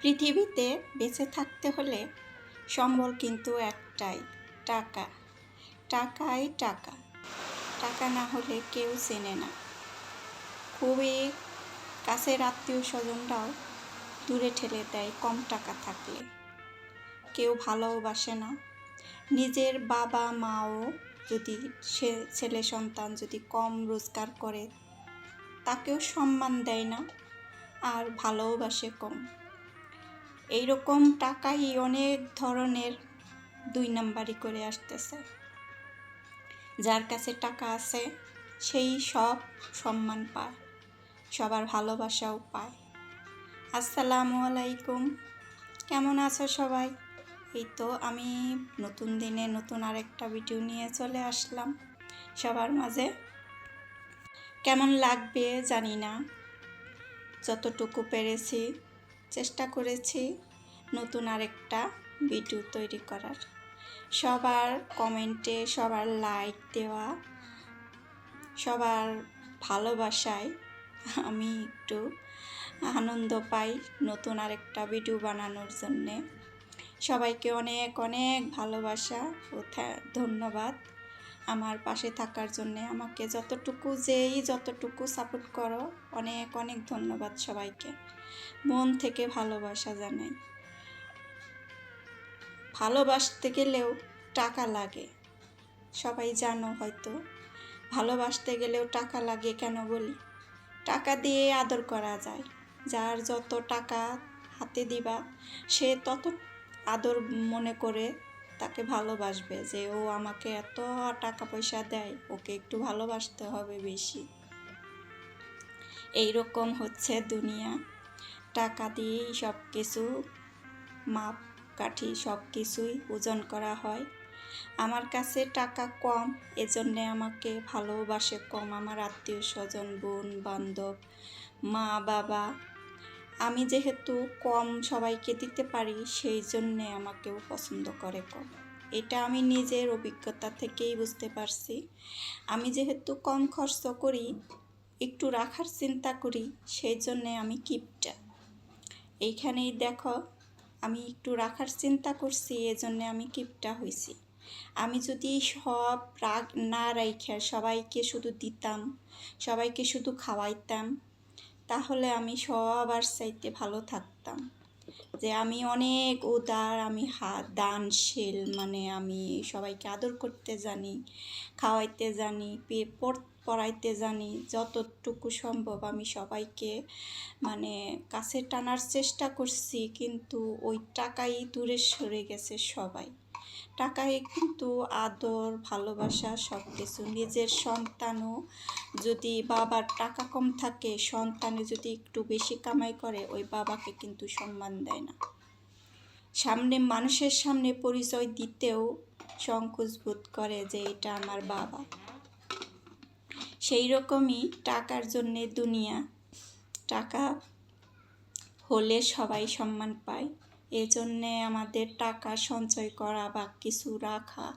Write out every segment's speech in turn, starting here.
পৃথিবীতে বেঁচে থাকতে হলে সম্বল কিন্তু একটাই, টাকা। টাকাই টাকা। টাকা না হলে কেউ চেনে না। খুবই কাছের আত্মীয় স্বজনরাও দূরে ঠেলে দেয় কম টাকা থাকলে। কেউ ভালোবাসে না। নিজের বাবা মাও যদি সে ছেলে সন্তান যদি কম রোজগার করে, তাকেও সম্মান দেয় না। আর ভালোবাসে কম। এইরকম টাকাই অনেক ধরনের দুই নাম্বারি করে আসতেছে। যার কাছে টাকা আছে, সেই সব সম্মান পায়, সবার ভালোবাসাও পায়। আসসালামু আলাইকুম। কেমন আছো সবাই? এই তো আমি নতুন দিনে নতুন আরেকটা ভিডিও নিয়ে চলে আসলাম সবার মাঝে। কেমন লাগবে জানি না, যতটুকু পেরেছি। চেষ্টা করেছি নতুন আরেকটা ভিডিও তৈরি করার। সবার কমেন্টে সবার লাইক দেওয়া, সবার ভালোবাসায় আমি একটু আনন্দ পাই নতুন আরেকটা ভিডিও বানানোর জন্যে। সবাইকে অনেক অনেক ভালোবাসা ও ধন্যবাদ। আমার পাশে থাকার জন্যে আমাকে যতটুকু যেই যতটুকু সাপোর্ট করো, অনেক অনেক ধন্যবাদ সবাইকে। মন থেকে ভালোবাসা জানাই। ভালোবাসতে গেলেও টাকা লাগে। সবাই জানো হয়তো, ভালোবাসতে গেলেও টাকা লাগে কেন বলি? টাকা দিয়ে আদর করা যায়। যার যত টাকা হাতে দিবা, সে তত আদর মনে করে তাকে ভালোবাসবে যে, ও আমাকে এত টাকা পয়সা দেয়, ওকে একটু ভালোবাসতে হবে বেশি। এই রকম হচ্ছে দুনিয়া। টাকা দিয়েই সব কিছু মাপ, কাঠি সব কিছুই ওজন করা হয়। আমার কাছে টাকা কম, এজন্যে আমাকে ভালোবাসে কম আমার আত্মীয় স্বজন, বোন, বান্ধব, মা, বাবা। আমি যেহেতু কম সবাইকে দিতে পারি সেই জন্যে আমাকেও পছন্দ করে কম। এটা আমি নিজের অভিজ্ঞতা থেকেই বুঝতে পারছি। আমি যেহেতু কম খরচ করি, একটু রাখার চিন্তা করি সেই জন্যে আমি কিপটা এইখানেই দেখো, আমি একটু রাখার চিন্তা করছি, এজন্যে আমি কিপটা হয়েছি আমি যদি সব রাগ না রাইখা সবাইকে শুধু দিতাম, সবাইকে শুধু খাওয়াইতাম, তাহলে আমি সবার চাইতে ভালো থাকতাম। যে আমি অনেক উদার, আমি হাত দানশীল মানে আমি সবাইকে আদর করতে জানি, খাওয়াইতে জানি, পে- পড়- পড়াইতে জানি, যতটুকু সম্ভব আমি সবাইকে মানে কাছে টানার চেষ্টা করছি, কিন্তু ওই টাকাই দূরে সরে গেছে সবাই। টাকায় কিন্তু আদর, ভালোবাসা সব কিছু নিজের সন্তানও যদি বাবার টাকা কম থাকে সন্তানে যদি একটু বেশি কামাই করে, ওই বাবাকে কিন্তু সম্মান দেয় না। সামনে মানুষের সামনে পরিচয় দিতেও সংকোচ বোধ করে যে এটা আমার বাবা। সেই রকমই টাকার জন্যে দুনিয়া। টাকা হলে সবাই সম্মান পায়। এজন্যে আমাদের টাকা সঞ্চয় করা বা কিছু রাখা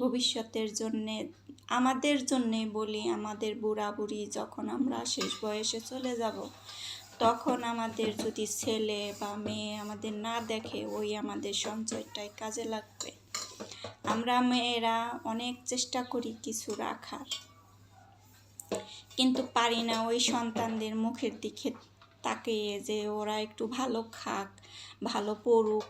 ভবিষ্যতের জন্যে, আমাদের জন্যে বলি, আমাদের বুড়া বুড়ি যখন আমরা শেষ বয়সে চলে যাব, তখন আমাদের যদি ছেলে বা মেয়ে আমাদের না দেখে, ওই আমাদের সঞ্চয়টাই কাজে লাগবে। আমরা মেয়েরা অনেক চেষ্টা করি কিছু রাখার। কিন্তু পারি না ওই সন্তানদের মুখের দিকে তাকিয়ে যে ওরা একটু ভালো খাক, ভালো পড়ুক,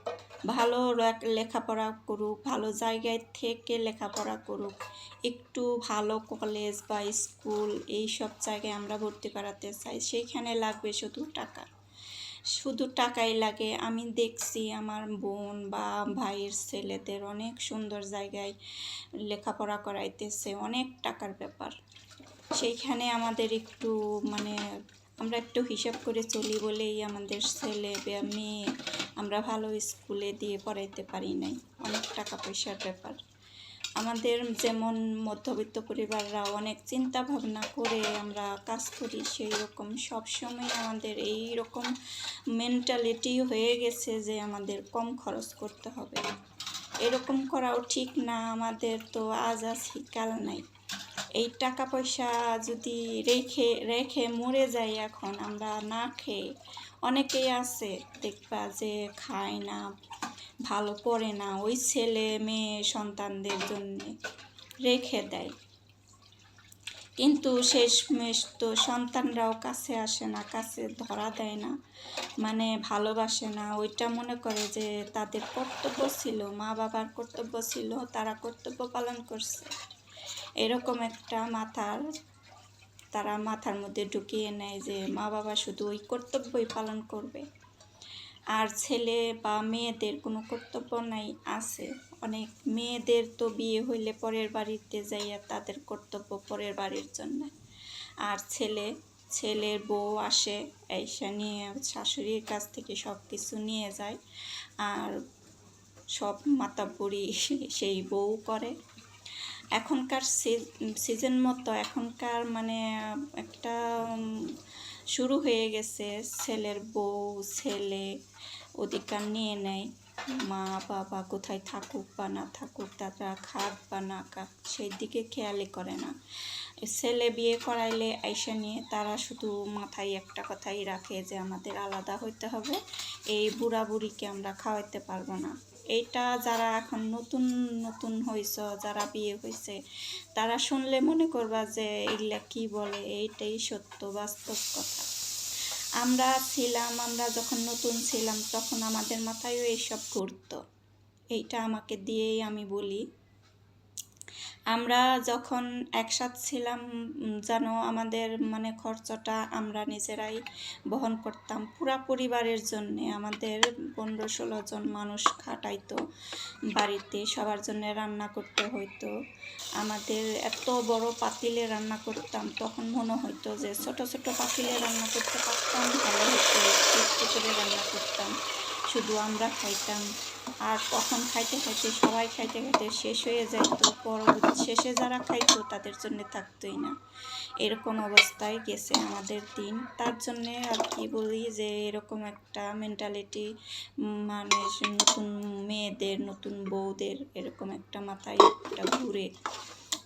ভালো লেখাপড়া করুক, ভালো জায়গায় থেকে লেখাপড়া করুক, একটু ভালো কলেজ বা স্কুল এই সব জায়গায় আমরা ভর্তি করাতে চাই, সেইখানে লাগবে শুধু টাকা। শুধু টাকাই লাগে। আমি দেখছি আমার বোন বা ভাইয়ের ছেলেদের অনেক সুন্দর জায়গায় লেখাপড়া করাইতেছে, অনেক টাকার ব্যাপার। সেইখানে আমাদের একটু মানে আমরা একটু হিসাব করে চলি বলেই আমাদের ছেলে মেয়ে আমরা ভালো স্কুলে দিয়ে পড়াইতে পারি নাই। অনেক টাকা পয়সার ব্যাপার। আমাদের যেমন মধ্যবিত্ত পরিবাররা অনেক চিন্তা ভাবনা করে আমরা কাজ করি, সেই রকম সবসময় আমাদের এই রকম মেন্টালিটি হয়ে গেছে যে আমাদের কম খরচ করতে হবে। এরকম করাও ঠিক না, আমাদের তো আজ আছি, কাল নাই। এই টাকা পয়সা যদি রেখে রেখে মরে যাই এখন, আমরা না খেয়ে অনেকেই আছে, দেখবা যে খায় না ভালো পড়ে না, ওই ছেলে মেয়ে সন্তানদের জন্য রেখে দেয়। কিন্তু শেষমেশ তো সন্তানরাও কাছে আসে না, কাছে ধরা দেয় না মানে ভালোবাসে না। ওইটা মনে করে যে তাদের কর্তব্য ছিল মা বাবার কর্তব্য ছিল, তারা কর্তব্য পালন করছে। এরকম একটা মাথার, তারা মাথার মধ্যে ঢুকিয়ে নেয় যে মা বাবা শুধু ওই কর্তব্যই পালন করবে। আর ছেলে বা মেয়েদের কোনো কর্তব্য নাই, আছে। অনেক মেয়েদের তো বিয়ে হইলে পরের বাড়িতে যাইয়া তাদের কর্তব্য পরের বাড়ির জন্য। আর ছেলে, ছেলের বউ আসে এইসা নিয়ে শাশুড়ির কাছ থেকে সব কিছু নিয়ে যায়। আর সব মাতাপুরি সেই বউ করে। এখনকার সিজন মতো এখনকার মানে একটা শুরু হয়ে গেছে। ছেলের বউ, ছেলে অধিকার নিয়ে নেয়। মা বাবা কোথায় থাকুক বা না থাকুক, তারা খাক বা না খাক, সেই দিকে খেয়ালই করে না। ছেলে বিয়ে করাইলে আইসা নিয়ে তারা শুধু মাথায় একটা কথাই রাখে যে আমাদের আলাদা হইতে হবে, এই বুড়া বুড়িকে আমরা খাওয়াইতে পারব না। এইটা যারা এখন নতুন নতুন হয়েছ যারা বিয়ে হয়েছে তারা শুনলে মনে করবা যে এগুলা কি বলে? এইটাই সত্য, বাস্তব কথা। আমরা ছিলাম, আমরা যখন নতুন ছিলাম, তখন আমাদের মাথায়ও এইসব ঘুরত। এইটা আমাকে দিয়েই আমি বলি। আমরা যখন একসাথ ছিলাম যেন আমাদের মানে খরচটা আমরা নিজেরাই বহন করতাম। পুরা পরিবারের জন্যে, আমাদের পনেরো ষোলো জন মানুষ খাটাইতো বাড়িতে, সবার জন্য রান্না করতে হইতো। আমাদের এত বড় পাতিলে রান্না করতাম, তখন মনে হইতো যে ছোট ছোট পাতিলে রান্না করতে পারতাম, ভালো হতো করে রান্না করতাম। শুধু আমরা খাইতাম। আর কখন খাইতে খাইতে, সবাই খাইতে খাইতে শেষ হয়ে যাইতো পরবর্তী শেষে যারা খাইতো, তাদের জন্য থাকতোই না। এরকম অবস্থায় গেছে আমাদের দিন। তার জন্যে আর কি বলি যে, এরকম একটা মেন্টালিটি মানে নতুন মেয়েদের, নতুন বউদের, এরকম একটা মাথায় একটা ঘুরে।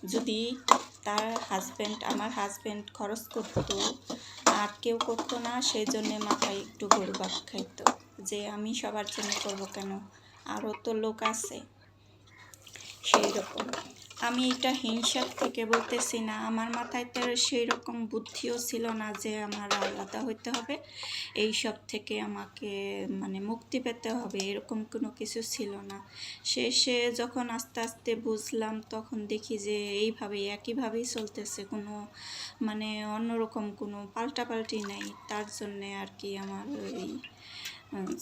যদি তার হাজব্যান্ড আমার হাজব্যান্ড খরচ করতো, আর কেউ করতো না, সেই জন্যে মাথায় একটু ঘুরবাক খাইতো। যে আমি সবার জন্য করব কেন? আরও তো লোক আছে। সেই রকম। আমি এটা হিংসার থেকে বলতেছি না। আমার মাথায় তো সেই রকম বুদ্ধিও ছিল না যে আমার আলাদা হইতে হবে। এই সব থেকে আমাকে মানে মুক্তি পেতে হবে এরকম কোনো কিছু ছিল না। শেষে যখন আস্তে আস্তে বুঝলাম, তখন দেখি যে এইভাবে একইভাবেই চলতেছে। কোনো মানে অন্যরকম কোনো পাল্টাপাল্টি নাই। তার জন্যে আর কি আমার ওই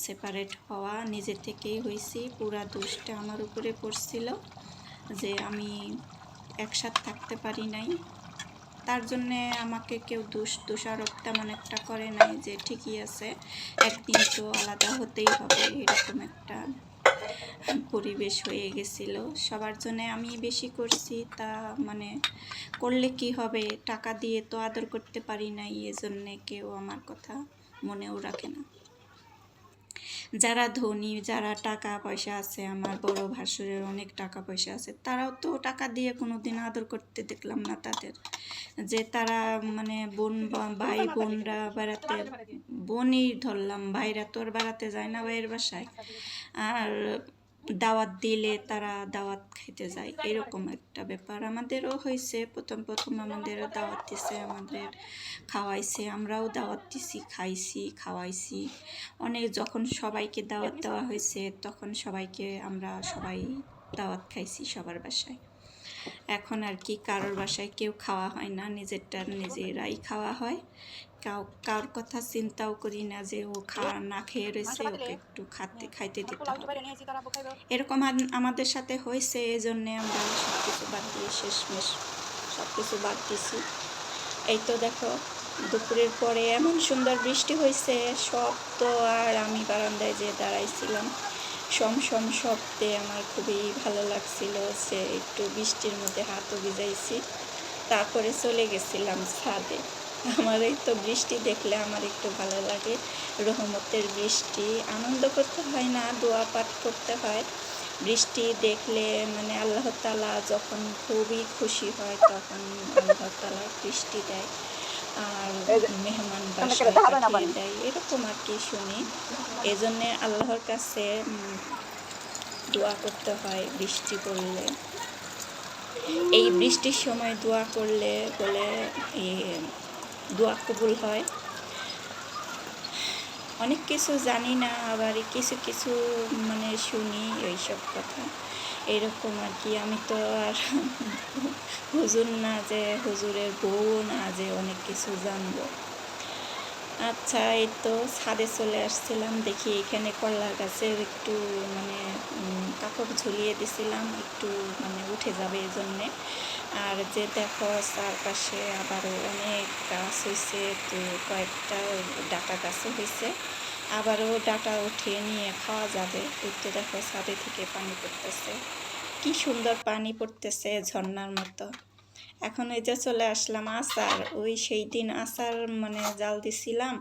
সেপারেট হওয়া নিজে থেকেই হয়েছি পুরা দোষটা আমার উপরে পড়ছিল যে আমি একসাথ থাকতে পারি নাই। তার জন্যে আমাকে কেউ দোষ দোষারোপ তেমন একটা করে নাই যে ঠিকই আছে, একদিন তো আলাদা হতেই হবে, এরকম একটা পরিবেশ হয়ে গেছিল। সবার জন্য আমি বেশি করছি, তা মানে করলে কি হবে? টাকা দিয়ে তো আদর করতে পারি নাই, এজন্যে কেউ আমার কথা মনেও রাখে না। যারা ধনী যারা টাকা পয়সা আছে আমার বড় ভাসুরের অনেক টাকা পয়সা আছে তারাও তো টাকা দিয়ে কোনো দিন আদর করতে দেখলাম না তাদের। যে তারা মানে বোন ভাই বোনরা বেড়াতে বোনই ধরলাম ভাইরা তোর বেড়াতে যায় না ভাইয়ের বাসায়। আর দাওয়াত দিলে তারা দাওয়াত খাইতে যায়, এরকম একটা ব্যাপার। আমাদেরও হয়েছে প্রথম প্রথম আমাদেরও দাওয়াত দিছে, আমাদের খাওয়াইছে, আমরাও দাওয়াত দিছি, খাইছি, খাওয়াইছি। অনেক যখন সবাইকে দাওয়াত দেওয়া হয়েছে তখন সবাইকে আমরা সবাই দাওয়াত খাইছি সবার বাসায়। এখন আর কি কারোর বাসায় কেউ খাওয়া হয় না নিজেরটা নিজেরাই খাওয়া হয়। কাউ কার কথা চিন্তাও করি না যে ও খাওয়া না খেয়ে রয়েছে ওকে একটু খাতে খাইতে দিতে হবে। এরকম আমাদের সাথে হয়েছে এই জন্যে আমরা সব কিছু বাদ দিয়ে শেষমেশ সব কিছু বাদ দিছি। এই তো দেখো দুপুরের পরে এমন সুন্দর বৃষ্টি হয়েছে সব তো আর আমি বারান্দায় যে দাঁড়াইছিলাম সম সম শব্দে আমার খুবই ভালো লাগছিল সে একটু বৃষ্টির মধ্যে হাতও ভিজাইছি তারপরে চলে গেছিলাম ছাদে। আমার এই তো বৃষ্টি দেখলে আমার একটু ভালো লাগে। রহমতের বৃষ্টি, আনন্দ করতে হয় না, দোয়া পাঠ করতে হয়। বৃষ্টি দেখলে মানে আল্লাহ তালা যখন খুবই খুশি হয়, তখন আল্লাহ তালা বৃষ্টি দেয়। আর মেহমান দেয়, এরকম আর কি শুনি। এই জন্যে আল্লাহর কাছে দোয়া করতে হয় বৃষ্টি পড়লে। এই বৃষ্টির সময় দোয়া করলে বলে দোয়া কবুল হয়। অনেক কিছু জানি না, আবার কিছু কিছু মানে শুনি এইসব কথা। এরকম আর কি, আমি তো আর হুজুর না যে হুজুরের বউ না যে অনেক কিছু জানব। আচ্ছা এই তো ছাদে চলে আসছিলাম, দেখি এখানে কলার গাছের একটু মানে কাপড় ঝুলিয়ে দিছিলাম, একটু মানে উঠে যাবে এই জন্যে যে দেখো চারপাশে আবারও অনেক গাছ হয়েছে তো কয়েকটা ডাটা গাছও হয়েছে আবারও ডাটা উঠিয়ে নিয়ে খাওয়া যাবে। তো দেখো, ছাদে থেকে পানি পড়তেছে। কি সুন্দর পানি পড়তেছে ঝর্ণার মতো। এখন এই যে চলে আসলাম আচার। ওই সেই দিন আচার মানে জাল দিছিলাম।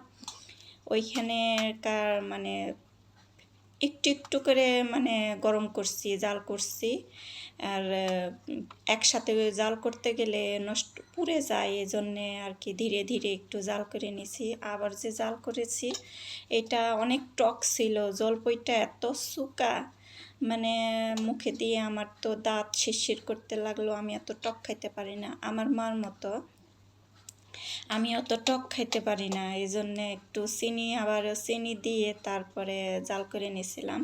ওইখানে কার মানে একটু একটু করে মানে গরম করছি, জাল করছি। আর একসাথে জাল করতে গেলে নষ্ট পুড়ে যায় এই জন্যে আর কি ধীরে ধীরে একটু জাল করে নিছি। আবার যে জাল করেছি, এটা অনেক টক ছিল, জলপইটা এত সুকা মানে মুখে দিয়ে আমার তো দাঁত শিরশির করতে লাগল, আমি এত টক খাইতে পারি না। আমার মার মতো আমি অত টক খাইতে পারি না এই জন্যে একটু চিনি, আবার চিনি দিয়ে তারপরে জাল করে নিয়েছিলাম।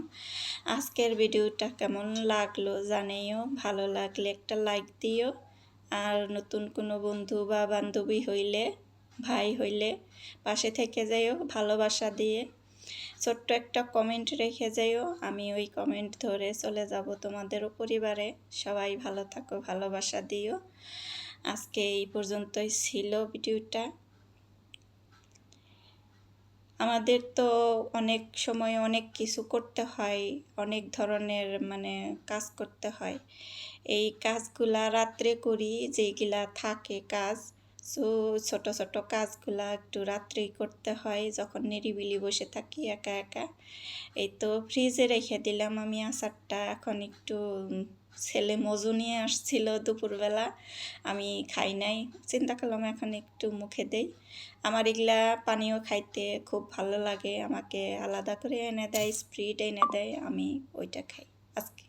আজকের ভিডিওটা কেমন লাগল জানিও, ভালো লাগলে একটা লাইক দিও, আর নতুন কোনো বন্ধু বা বান্ধবী হইলে, ভাই হইলে পাশে থেকে যাইও, ভালোবাসা দিয়ে। ছোট্ট একটা কমেন্ট রেখে যাইও, আমি ওই কমেন্ট ধরে চলে যাব তোমাদেরও পরিবারে। সবাই ভালো থাকো, ভালোবাসা দিও। আজকে এই পর্যন্তই ছিল ভিডিওটা। আমাদের তো অনেক সময় অনেক কিছু করতে হয়, অনেক ধরনের মানে কাজ করতে হয়। এই কাজগুলা রাত্রে করি যেগুলা থাকে কাজ। সো ছোট ছোট কাজগুলা একটু রাত্রেই করতে হয়, যখন নিরিবিলি বসে থাকি একা একা। এই তো ফ্রিজে রেখে দিলাম আমি আচারটা, এখন একটু ছেলে মজু নিয়ে আসছিল দুপুরবেলা। আমি খাই নাই। চিন্তা করলাম এখন একটু মুখে দেই। আমার এগুলা পানীয় খাইতে খুব ভালো লাগে। আমাকে আলাদা করে এনে দেয় স্প্রিট এনে দেয়, আমি ওইটা খাই। আজকে